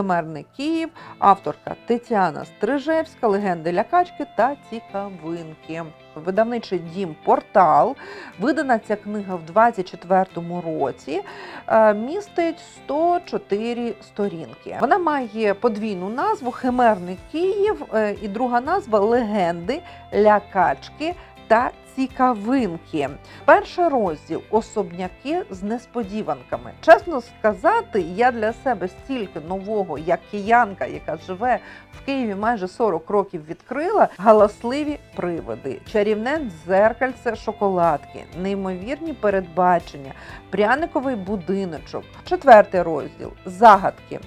Химерний Київ, авторка Тетяна Стрижевська, легенди лякачки та цікавинки. Видавничий дім Портал. Видана ця книга в 24-му році. е, Містить 104 сторінки. Вона має подвійну назву Химерний Київ е, і друга назва Легенди, лякачки та цікавинки. Перший розділ особняки з несподіванками. Чесно сказати, я для себе стільки нового, як киянка, яка живе в Києві майже 40 років, відкрила галасливі приводи, чарівне дзеркальце шоколадки, неймовірні передбачення, пряниковий будиночок. Четвертий розділ загадки.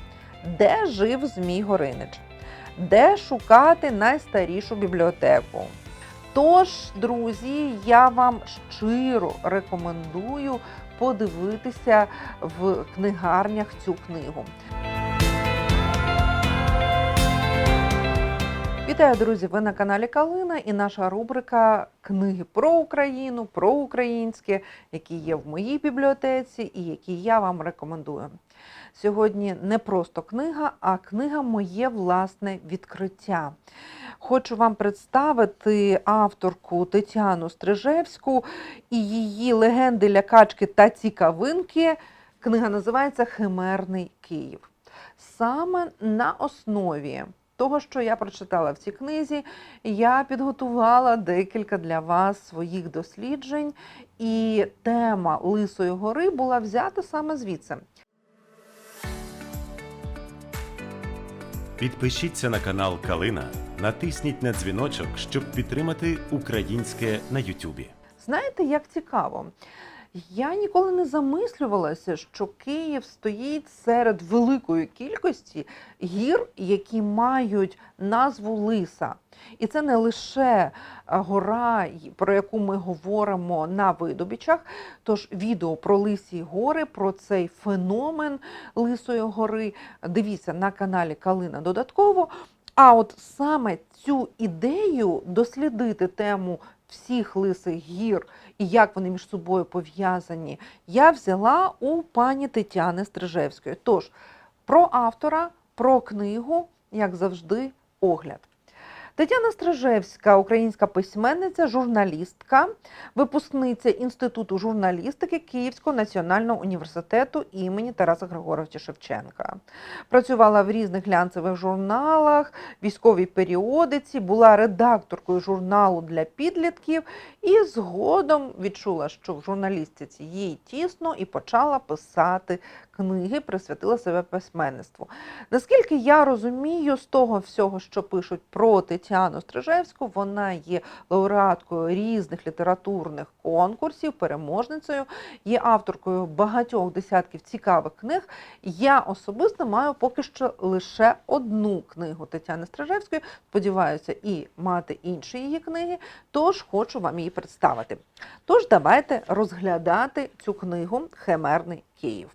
Де жив Змій Горинич? Де шукати найстарішу бібліотеку? Тож, друзі, я вам щиро рекомендую подивитися в книгарнях цю книгу. Вітаю, друзі! Ви на каналі Калина і наша рубрика Книги про Україну, про українське, які є в моїй бібліотеці і які я вам рекомендую. Сьогодні не просто книга, а книга моє власне відкриття. Хочу вам представити авторку Тетяну Стрижевську і її легенди, лякачки та цікавинки. Книга називається Химерний Київ. Саме на основі того, що я прочитала в цій книзі, я підготувала декілька для вас своїх досліджень, і тема Лисої гори була взята саме звідси. Підпишіться на канал Калина, натисніть на дзвіночок, щоб підтримати українське на Ютубі. Знаєте, як цікаво? Я ніколи не замислювалася, що Київ стоїть серед великої кількості гір, які мають назву Лиса. І це не лише гора, про яку ми говоримо на видобічах. Тож відео про Лисі гори, про цей феномен Лисої гори. Дивіться на каналі Калина додатково. А от саме цю ідею дослідити тему всіх лисих гір і як вони між собою пов'язані, я взяла у пані Тетяни Стрижевської. Тож про автора, про книгу, як завжди, огляд. Тетяна Стражевська, українська письменниця, журналістка, випускниця Інституту журналістики Київського національного університету імені Тараса Григоровича Шевченка. Працювала в різних глянцевих журналах, військовій періодиці, була редакторкою журналу для підлітків і згодом відчула, що в журналістиці їй тісно і почала писати книги, присвятила себе письменництву. Наскільки я розумію, з того всього, що пишуть про Тетяну Стрижевську, вона є лауреаткою різних літературних конкурсів, переможницею, є авторкою багатьох десятків цікавих книг. Я особисто маю поки що лише одну книгу Тетяни Стрижевської. Сподіваюся, і мати інші її книги, тож хочу вам її представити. Тож давайте розглядати цю книгу Химерний Київ.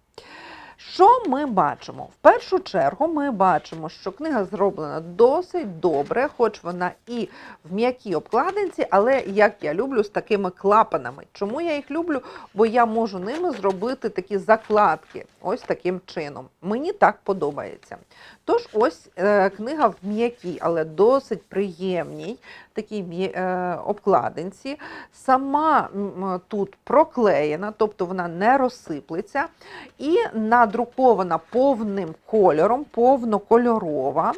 Що ми бачимо? В першу чергу ми бачимо, що книга зроблена досить добре, хоч вона і в м'якій обкладинці, але як я люблю з такими клапанами. Чому я їх люблю? Бо я можу ними зробити такі закладки, ось таким чином. Мені так подобається. Тож, ось е, книга в м'якій, але досить приємній такій е, обкладинці. Сама тут проклеєна, тобто вона не розсиплеться, і надрукована повним кольором, повнокольорова.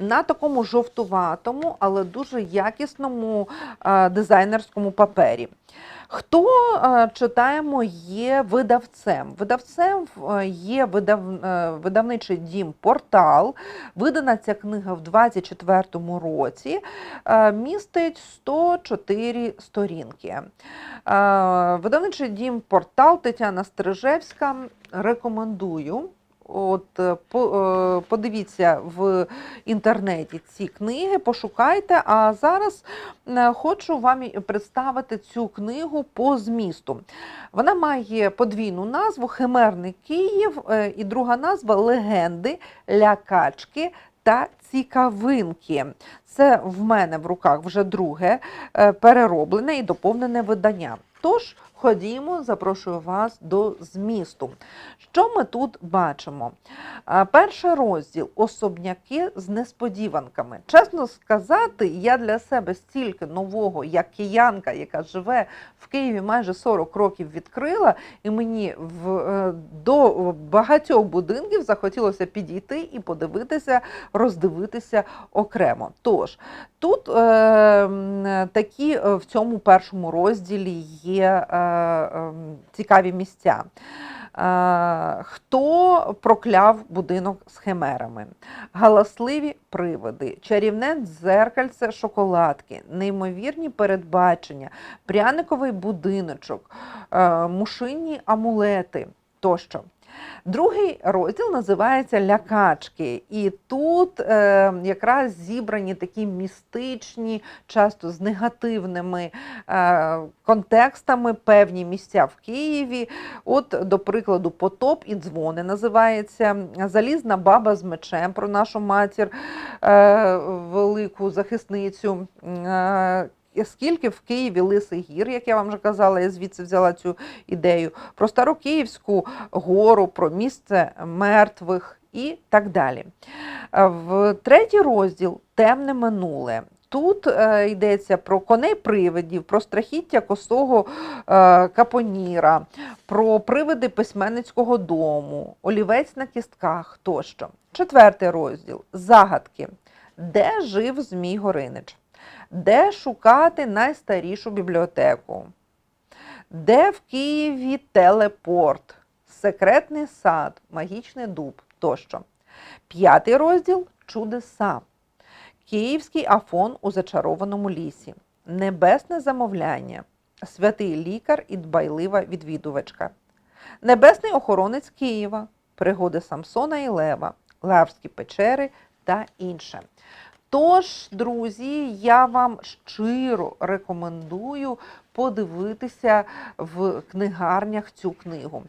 На такому жовтуватому, але дуже якісному е, дизайнерському папері. Хто е, читаємо є видавцем? Видавцем е, є видав, видавничий дім Портал. Видана ця книга в 24-му році. Містить 104 сторінки. Видавничий дім Портал Тетяна Стрижевська рекомендую. От е, е, подивіться в інтернеті ці книги, пошукайте. А зараз е, хочу вам представити цю книгу по змісту. Вона має подвійну назву Химерний Київ і друга назва Легенди, лякачки та цікавинки. Це в мене в руках вже друге перероблене і доповнене видання. Тож Ходімо, запрошую вас до змісту. Що ми тут бачимо? Перший розділ особняки з несподіванками. Чесно сказати, я для себе стільки нового, як киянка, яка живе в Києві майже 40 років, відкрила, і мені в, е, до багатьох будинків захотілося підійти і подивитися, роздивитися окремо. Тож тут е, такі в цьому першому розділі є е, цікаві місця. Е, Хто прокляв будинок з химерами? Галасливі приводи, чарівне дзеркальце шоколадки, неймовірні передбачення, пряниковий будиночок, е, мушинні амулети тощо. Другий розділ називається Лякачки, і тут е, якраз зібрані такі містичні, часто з негативними е, контекстами певні місця в Києві. От, до прикладу, Потоп і дзвони називається Залізна баба з мечем про нашу матір, е, велику захисницю. Е, Скільки в Києві Лисий гір, як я вам вже казала, я звідси взяла цю ідею, про Старокиївську гору, про місце мертвих і так далі. Е, В третій розділ темне минуле. Тут е, йдеться про коней привидів, про страхіття косого е, капоніра, про привиди письменницького дому, олівець на кістках тощо. Четвертий розділ загадки. Де жив Змій Горинич? Де шукати найстарішу бібліотеку? Де в Києві телепорт, секретний сад, магічний дуб тощо. П'ятий розділ чудеса. Київський афон у зачарованому лісі. Небесне замовляння. Святий лікар і дбайлива відвідувачка. Небесний охоронець Києва. Пригоди Самсона і Лева. Лаврські печери та інше. Тож, друзі, я вам щиро рекомендую подивитися в книгарнях цю книгу.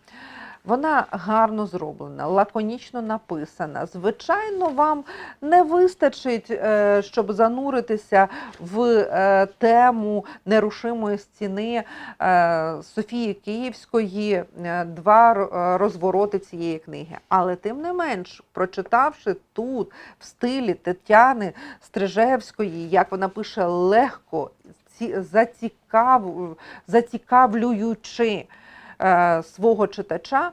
Вона гарно зроблена, лаконічно написана. Звичайно, вам не вистачить, е, щоб зануритися в е, тему нерушимої стіни е, Софії Київської, два розвороти цієї книги. Але тим не менш, прочитавши тут в стилі Тетяни Стрижевської, як вона пише легко, зацікав, зацікавлюючи свого читача,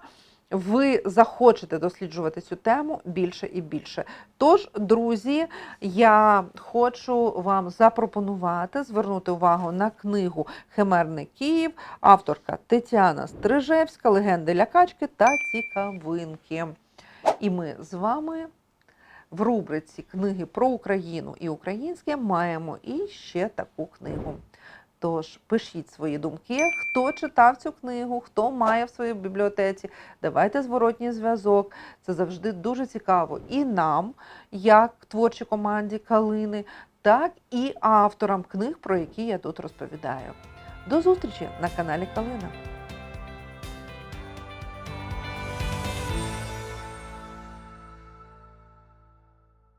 ви захочете досліджувати цю тему більше і більше. Тож, друзі, я хочу вам запропонувати звернути увагу на книгу Химерний Київ, авторка Тетяна Стрижевська, легенди лякачки та цікавинки. І ми з вами в рубриці Книги про Україну і українське маємо і ще таку книгу. Тож пишіть свої думки, хто читав цю книгу, хто має в своїй бібліотеці. Давайте зворотній зв'язок. Це завжди дуже цікаво і нам, як творчій команді Калини, так і авторам книг, про які я тут розповідаю. До зустрічі на каналі Калина.